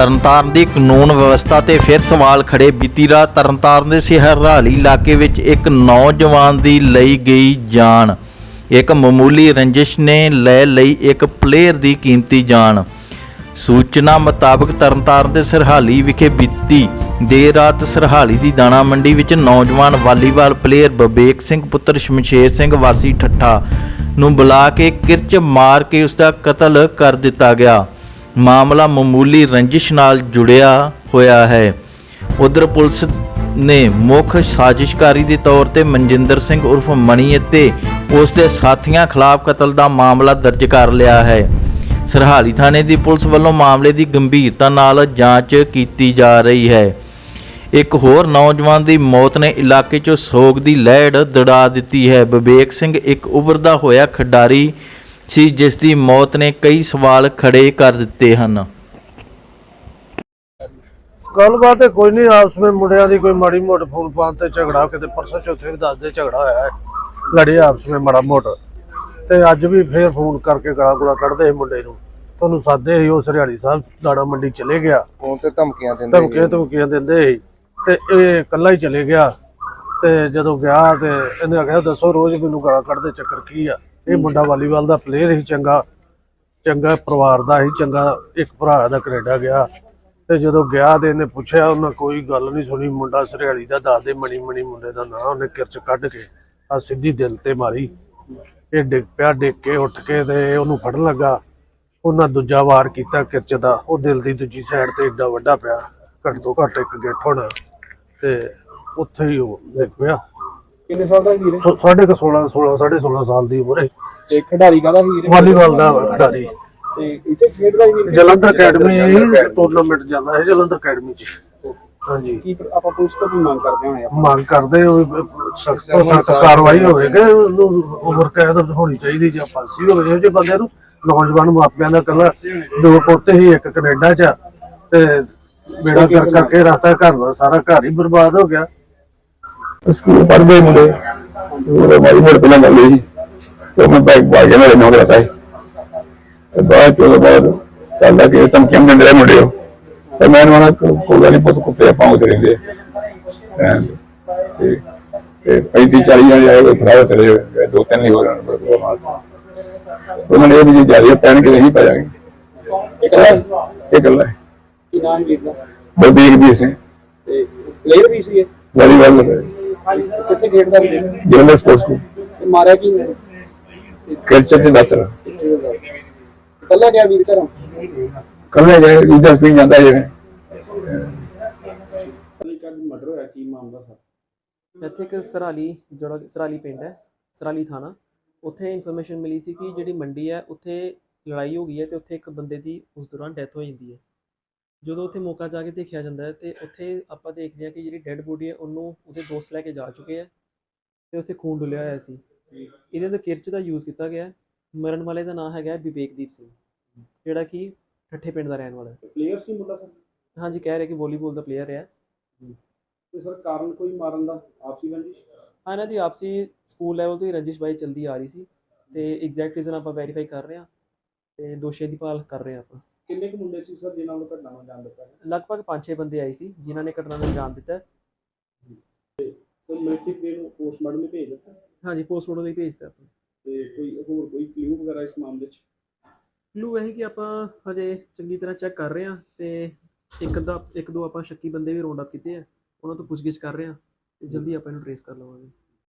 ਤਰਨਤਾਰਨ ਦੀ ਕਾਨੂੰਨ ਵਿਵਸਥਾ ਤੇ ਫਿਰ ਸਵਾਲ ਖੜੇ ਬੀਤੀ ਰਾਤ ਤਰਨਤਾਰਨ ਦੇ ਸਿਹਰਾਲੀ ਇਲਾਕੇ ਵਿੱਚ ਇੱਕ ਨੌਜਵਾਨ ਦੀ ਲਈ ਗਈ ਜਾਨ। ਇੱਕ ਮਾਮੂਲੀ ਰੰਜਿਸ਼ ਨੇ ਲੈ ਲਈ ਇੱਕ ਪਲੇਅਰ ਦੀ ਕੀਮਤੀ ਜਾਨ। ਸੂਚਨਾ ਮੁਤਾਬਕ ਤਰਨਤਾਰਨ ਦੇ ਸਰਹਾਲੀ ਵਿਖੇ ਬੀਤੀ ਦੇਰ ਰਾਤ ਸਰਹਾਲੀ ਦੀ ਦਾਣਾ ਮੰਡੀ ਵਿੱਚ ਨੌਜਵਾਨ ਵਾਲੀਬਾਲ ਪਲੇਅਰ ਬਬੇਕ ਸਿੰਘ, ਪੁੱਤਰ ਸ਼ਮਸ਼ੇਰ ਸਿੰਘ, ਵਾਸੀ ਠੱਠਾ ਨੂੰ ਬੁਲਾ ਕੇ ਕਿਰਚ ਮਾਰ ਕੇ ਉਸ ਦਾ ਕਤਲ ਕਰ ਦਿੱਤਾ ਗਿਆ। ਮਾਮਲਾ ਮਾਮੂਲੀ ਰੰਜਿਸ਼ ਨਾਲ ਜੁੜਿਆ ਹੋਇਆ ਹੈ। ਉਧਰ ਪੁਲਿਸ ਨੇ ਮੁੱਖ ਸਾਜ਼ਿਸ਼ਕਾਰੀ ਦੇ ਤੌਰ ਤੇ ਮਨਜਿੰਦਰ ਸਿੰਘ ਉਰਫ ਮਣੀ ਅਤੇ ਉਸ ਦੇ ਸਾਥੀਆਂ ਖਿਲਾਫ ਕਤਲ ਦਾ ਮਾਮਲਾ ਦਰਜ ਕਰ ਲਿਆ ਹੈ। ਸਰਹਾਲੀ ਥਾਣੇ ਦੀ ਪੁਲਿਸ ਵੱਲੋਂ ਮਾਮਲੇ ਦੀ ਗੰਭੀਰਤਾ ਨਾਲ ਜਾਂਚ ਕੀਤੀ ਜਾ ਰਹੀ ਹੈ। ਇੱਕ ਹੋਰ ਨੌਜਵਾਨ ਦੀ ਮੌਤ ਨੇ ਇਲਾਕੇ 'ਚ ਸੋਗ ਦੀ ਲਹਿਰ ਦੜਾ ਦਿੱਤੀ ਹੈ। ਵਿਵੇਕ ਸਿੰਘ ਇੱਕ ਉਭਰਦਾ ਹੋਇਆ ਖਿਡਾਰੀ ਸੀ ਜਿਸ ਦੀ ਮੌਤ ਨੇ ਕਈ ਸਵਾਲ ਖੜੇ ਕਰ ਦਿੱਤੇ ਹਨ। ਗੱਲਬਾਤ ਤੇ ਕੋਈ ਨਹੀਂ ਆਪਸ ਵਿੱਚ ਮੁੰਡਿਆਂ ਦੀ ਕੋਈ ਮਾੜੀ ਮੋਟ ਫੋਨ ਪਾਣ ਤੇ ਝਗੜਾ ਕਿਤੇ ਪਰਸੋਂ ਚੌਥੇ ਵੀ ਦੱਸਦੇ ਝਗੜਾ ਹੋਇਆ ਹੈ। ਲੜੇ ਆਪਸ ਵਿੱਚ ਮਾੜਾ ਮੋਟ। ਤੇ ਅੱਜ ਵੀ ਫੇਰ ਫੋਨ ਕਰਕੇ ਗਾਲਾਂ ਗੁਲਾ ਕੱਢਦੇ ਸੀ ਮੁੰਡੇ ਨੂੰ। ਤੁਹਾਨੂੰ ਸਾਦੇ ਸੀ ਉਹ ਸਰਿਆੜੀ ਸਾਹਿਬ ਦਾਣਾ ਮੰਡੀ ਚਲੇ ਗਿਆ। ਫੋਨ ਤੇ ਧਮਕੀਆਂ ਦਿੰਦੇ ਧਮਕੀਆਂ ਧਮਕੀਆਂ ਦਿੰਦੇ ਸੀ। ਤੇ ਇਹ ਇਕੱਲਾ ਹੀ ਚਲੇ ਗਿਆ। ਤੇ ਜਦੋਂ ਗਿਆ ਤੇ ਇਹਨੇ ਆਖਿਆ ਦੱਸੋ ਰੋਜ਼ ਮੈਨੂੰ ਗਾਲਾਂ ਕੱਢਦੇ ਚੱਕਰ ਕੀ ਆ? ਇਹ ਮੁੰਡਾ ਵਾਲੀਬਾਲ ਦਾ ਪਲੇਅਰ ਹੀ ਚੰਗਾ ਚੰਗਾ ਪਰਿਵਾਰ ਦਾ ਹੀ ਚੰਗਾ ਇੱਕ ਭਰਾ ਦਾ ਕੈਨੇਡਾ ਗਿਆ। ਤੇ ਜਦੋਂ ਗਿਆ ਤੇ ਇਹਨੇ ਪੁੱਛਿਆ, ਉਹਨਾਂ ਕੋਈ ਗੱਲ ਨਹੀਂ ਸੁਣੀ, ਮੁੰਡਾ ਸਰਿਆਲੀ ਦਾ ਦੱਸਦੇ ਮਣੀ ਮਣੀ ਮੁੰਡੇ ਦਾ ਨਾਂ, ਉਹਨੇ ਕਿਰਚ ਕੱਢ ਕੇ ਆ ਸਿੱਧੀ ਦਿਲ ਤੇ ਮਾਰੀ। ਇਹ ਡਿੱਗ ਪਿਆ, ਡਿੱਗ ਕੇ ਉੱਠ ਕੇ ਤੇ ਉਹਨੂੰ ਫੜਨ ਲੱਗਾ। ਉਹਨਾਂ ਦੂਜਾ ਵਾਰ ਕੀਤਾ ਕਿਰਚ ਦਾ, ਉਹ ਦਿਲ ਦੀ ਦੂਜੀ ਸਾਈਡ ਤੇ ਏਡਾ ਵੱਡਾ ਪਿਆ, ਘੱਟ ਤੋਂ ਘੱਟ ਇੱਕ ਗਿੱਠ ਹੋਣਾ। ਤੇ ਉੱਥੇ ਹੀ ਉਹ ਡਿੱਗ ਪਿਆ। ਕਿੰਨੇ ਸਾਲ ਦਾ ਵੀਰ ਸਾਢੇ ਕੁ 16 16 ਸਾਢੇ 16 ਸਾਲ ਦੀ ਉਮਰ ਹੈ। ਤੇ ਖਿਡਾਰੀ ਕਾਹਦਾ ਵੀਰ ਵਾਲੀਬਾਲ ਦਾ ਖਿਡਾਰੀ। ਤੇ ਇੱਥੇ ਖੇਡਦਾ ਹੀ ਵੀਰ ਜਲੰਧਰ ਅਕੈਡਮੀ ਟੂਰਨਾਮੈਂਟ ਜਾਂਦਾ ਹੈ ਜਲੰਧਰ ਅਕੈਡਮੀ ਚ। ਹਾਂਜੀ। ਕੀ ਆਪਾਂ ਪੁਲਿਸ ਤੋਂ ਵੀ ਮੰਗ ਕਰਦੇ ਆਪਾਂ? ਮੰਗ ਕਰਦੇ ਹੋ ਸਖਤ ਸਖਤ ਕਾਰਵਾਈ ਹੋਵੇ ਕਿ ਉਹਨੂੰ ਉਮਰ ਕੈਦ ਹੋਣੀ ਚਾਹੀਦੀ ਜਾਂ ਫਾਂਸੀ ਹੋਵੇ। ਜੇ ਬੰਦੇ ਨੂੰ ਨੌਜਵਾਨ ਮਾਪਿਆਂ ਦਾ ਕੱਲਾ ਦੋ ਪੁੱਤ ਹੀ ਇੱਕ ਕੈਨੇਡਾ ਚ ਆ, ਤੇ ਬੇੜਾ ਕਰ ਕਰਕੇ ਰਸਤਾ ਘਰ ਦਾ ਸਾਰਾ ਘਰ ਹੀ ਬਰਬਾਦ ਹੋ ਗਿਆ। ਸਕੂਲ ਪੜ੍ਹਦੇ ਮੁੰਡੇ। ਉਹ ਮਾਰੀ ਮੋੜ ਪਹਿਲਾਂ ਗੱਲ ਹੋਈ ਤੇ ਮੈਂ ਬੈਗ ਪਾ ਕੇ ਮੇਰੇ ਨਾਲ ਹੈ ਤੇ ਬਾਅਦ ਚ ਉਹਦੇ ਬਾਅਦ ਚੱਲਦਾ ਕਿ ਧਮਕੀਆਂ ਦਿੰਦੇ ਰਹੇ ਮੁੰਡੇ ਉਹ। ਤੇ ਮੈਂ ਉਹਨਾਂ ਕੋਲ ਨਹੀਂ ਪੁੱਤ ਕੁੱਤੇ ਪਾਉਂਦੇ ਰਹਿੰਦੇ ਐਂ ਤੇ ਤੇ 35 40 ਜਣੇ ਆਏ ਕੋਈ ਭਰਾ ਚਲੇ ਗਏ। ਦੋ ਤਿੰਨ ਹੀ ਹੋ ਰਹੇ ਨੇ ਮਾਰ ਉਹਨਾਂ ਨੇ ਇਹ ਵੀ ਜਾ ਰਹੀ ਪੈਣ ਕਿ ਨਹੀਂ ਪੈ ਜਾਣਗੇ ਇਹ ਗੱਲ ਹੈ ਕੀ ਨਾਮ ਵੀਰ ਦਾ? ਬਲਬੀਰ ਵੀ ਸੀ ਤੇ ਪਲੇਅਰ ਵੀ ਸੀ ਵਾਲੀਬਾਲ ਕਿੱਥੇ ਖੇਡਦਾ ਵੀਰ ਜਲੰਧਰ ਸਪੋਰਟਸ ਸਕੂਲ ਤੇ ਮਾਰਿਆ ਕੀ ਨੇ ਕਲਚਰ ਤੇ ਦਾਤਰ। ਕੱਲਾ ਗਿਆ ਵੀਰ ਘਰੋਂ? ਕੱਲੇ ਗਏ ਦੂਜਾ ਸਪਿੰਗ ਜਾਂਦਾ ਜਿਵੇਂ। ਮਰਡਰ ਹੋਇਆ ਕੀ ਮਾਮਲਾ ਸਰ? ਇੱਥੇ ਇੱਕ ਸਰਾਲੀ ਜਿਹੜਾ ਕਿ ਸਰਾਲੀ ਪਿੰਡ ਹੈ ਸਰਾਲੀ ਥਾਣਾ। ਉੱਥੇ ਇਨਫੋਰਮੇਸ਼ਨ ਮਿਲੀ ਸੀ ਕਿ ਜਿਹੜੀ ਮੰਡੀ ਹੈ ਉੱਥੇ ਲੜਾਈ ਹੋ ਗਈ ਹੈ ਤੇ ਉੱਥੇ ਇੱਕ ਬੰਦੇ ਦੀ ਉਸ ਦੌਰਾਨ ਡੈਥ ਹੋ ਜਾਂਦੀ ਹੈ। ਜਦੋਂ ਉੱਥੇ ਮੌਕਾ ਜਾ ਕੇ ਦੇਖਿਆ ਜਾਂਦਾ ਹੈ ਤੇ ਉੱਥੇ ਆਪਾਂ ਦੇਖਦੇ ਹਾਂ ਕਿ ਜਿਹੜੀ ਡੈੱਡ ਬੋਡੀ ਹੈ ਉਹਨੂੰ ਉਹਦੇ ਦੋਸਤ ਲੈ ਕੇ ਜਾ ਚੁੱਕੇ ਹੈ ਤੇ ਉੱਥੇ ਖੂਨ ਡੁੱਲਿਆ ਹੋਇਆ ਸੀ। ਇਹਦੇ ਅੰਦਰ ਕਿਰਚ ਦਾ ਯੂਜ਼ ਕੀਤਾ ਗਿਆ ਹੈ। ਮਰਨ ਵਾਲੇ ਦਾ ਨਾਮ ਹੈਗਾ ਵਿਵੇਕਦੀਪ ਸਿੰਘ ਜਿਹੜਾ ਕਿ ਠੱਠੇ ਪਿੰਡ ਦਾ ਰਹਿਣ ਵਾਲਾ ਹੈ। ਪਲੇਅਰ ਸੀ ਮੁੰਡਾ ਸਰ? ਹਾਂਜੀ ਕਹਿ ਰਹੇ ਕਿ ਵਾਲੀਬਾਲ ਦਾ ਪਲੇਅਰ ਹੈ। ਤੇ ਸਰ ਕਾਰਨ ਕੋਈ ਮਾਰਨ ਦਾ? ਆਪਸੀ ਰੰਜਿਸ਼? ਹਾਂ ਇਹਨਾਂ ਦੀ ਆਪਸੀ ਸਕੂਲ ਲੈਵਲ ਤੋਂ ਹੀ ਰੰਜਿਸ਼ ਬਾਈ ਚਲਦੀ ਆ ਰਹੀ ਸੀ ਤੇ ਐਗਜ਼ੈਕਟ ਰੀਜ਼ਨ ਆਪਾਂ ਵੈਰੀਫਾਈ ਕਰ ਰਹੇ ਹਾਂ ਤੇ ਦੋਸ਼ੀ ਦੀ ਭਾਲ ਕਰ ਰਹੇ ਹਾਂ ਆਪਾਂ। ਕਿੰਨੇ ਕੁ ਮੁੰਡੇ ਸੀ ਸਰ ਜਿਨ੍ਹਾਂ ਨੂੰ ਘਟਨਾ ਨੂੰ ਜਾਣ ਦਿੱਤਾ ਲਗਭਗ 5-6 ਬੰਦੇ ਆਏ ਸੀ ਜਿਨ੍ਹਾਂ ਨੇ ਘਟਨਾ ਨੂੰ ਅੰਜਾਮ ਦਿੱਤਾ। ਹੈ। ਸਰ ਮ੍ਰਿਤਕ ਦੇ ਨੂੰ ਪੋਸਟਮਾਰਟਮ ਲਈ ਭੇਜ ਦਿੱਤਾ? ਹਾਂਜੀ ਪੋਸਟਮਾਰਟਮ ਲਈ ਭੇਜਤਾ ਆਪਾਂ ਤੇ ਕੋਈ ਹੋਰ ਕੋਈ ਕਲੂ ਵਗੈਰਾ ਇਸ ਮਾਮਲੇ 'ਚ? ਕਲੂ ਇਹ ਕਿ ਆਪਾਂ ਹਜੇ ਚੰਗੀ ਤਰ੍ਹਾਂ ਚੈੱਕ ਕਰ ਰਹੇ ਹਾਂ ਤੇ ਇੱਕ ਦਾ ਇੱਕ ਦੋ ਆਪਾਂ ਸ਼ੱਕੀ ਬੰਦੇ ਵੀ ਰੌਂਡ ਅਪ ਕੀਤੇ ਆ। ਉਹਨਾਂ ਤੋਂ ਪੁੱਛਗਿੱਛ ਕਰ ਰਹੇ ਹਾਂ ਤੇ ਜਲਦੀ ਆਪਾਂ ਇਹਨੂੰ ਟ੍ਰੇਸ ਕਰ ਲਵਾਂਗੇ।